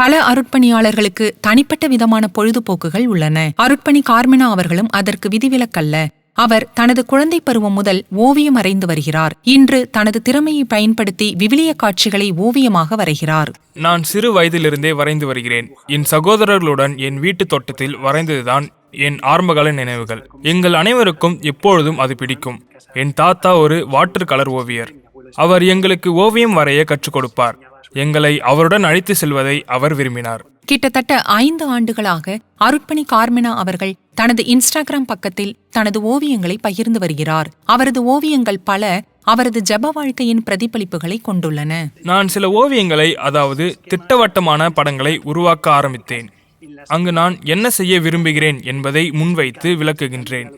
பல அருட்பணியாளர்களுக்கு தனிப்பட்ட விதமான பொழுதுபோக்குகள் உள்ளன. அருட்பணி கார்மினா அவர்களும் அதற்கு விதிவிலக்கல்ல. அவர் தனது குழந்தை பருவம் முதல் ஓவியம் வரைந்து வருகிறார். இன்று தனது திறமையை பயன்படுத்தி விவிலிய காட்சிகளை ஓவியமாக வரைகிறார். நான் சிறு வயதிலிருந்தே வரைந்து வருகிறேன். என் சகோதரர்களுடன் என் வீட்டு தோட்டத்தில் வரைந்ததுதான் என் ஆரம்பகால நினைவுகள். எங்கள் அனைவருக்கும் எப்பொழுதும் அது பிடிக்கும். என் தாத்தா ஒரு வாட்டர் கலர் ஓவியர். அவர் எங்களுக்கு ஓவியம் வரைய கற்றுக் கொடுப்பார். எங்களை அவருடன் அழைத்து செல்வதை அவர் விரும்பினார். கிட்டத்தட்ட ஐந்து ஆண்டுகளாக அருட்பணி கார்மினா அவர்கள் தனது இன்ஸ்டாகிராம் பக்கத்தில் தனது ஓவியங்களை பகிர்ந்து வருகிறார். அவரது ஓவியங்கள் பல அவரது ஜெப வாழ்க்கையின் பிரதிபலிப்புகளை கொண்டுள்ளன. நான் சில ஓவியங்களை அதாவது திட்டவட்டமான படங்களை உருவாக்க ஆரம்பித்தேன். அங்கு நான் என்ன செய்ய விரும்புகிறேன் என்பதை முன்வைத்து விளக்குகின்றேன்.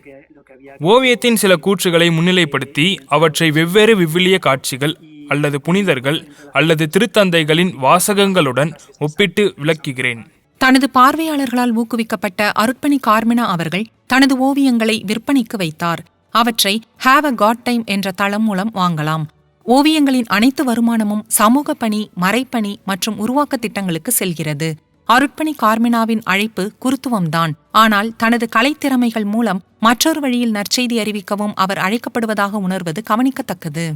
ஓவியத்தின் சில கூற்றுகளை முன்னிலைப்படுத்தி அவற்றை வெவ்வேறு விவிலிய காட்சிகள் அல்லது புனிதர்கள் அல்லது திருத்தந்தைகளின் வாசகங்களுடன் ஒப்பிட்டு விளக்குகிறேன். தனது பார்வையாளர்களால் ஊக்குவிக்கப்பட்ட அருட்பணி கார்மினா அவர்கள் தனது ஓவியங்களை விற்பனைக்கு வைத்தார். அவற்றை ஹாவ் அ காட் டைம் என்ற தளம் மூலம் வாங்கலாம். ஓவியங்களின் அனைத்து வருமானமும் சமூக பணி மறைப்பணி மற்றும் உருவாக்க திட்டங்களுக்கு செல்கிறது. அருட்பணி கார்மினாவின் அழைப்பு குருத்துவம்தான். ஆனால் தனது கலைத்திறமைகள் மூலம் மற்றொரு வழியில் நற்செய்தி அறிவிக்கவும் அவர் அழைக்கப்படுவதாக உணர்வது கவனிக்கத்தக்கது.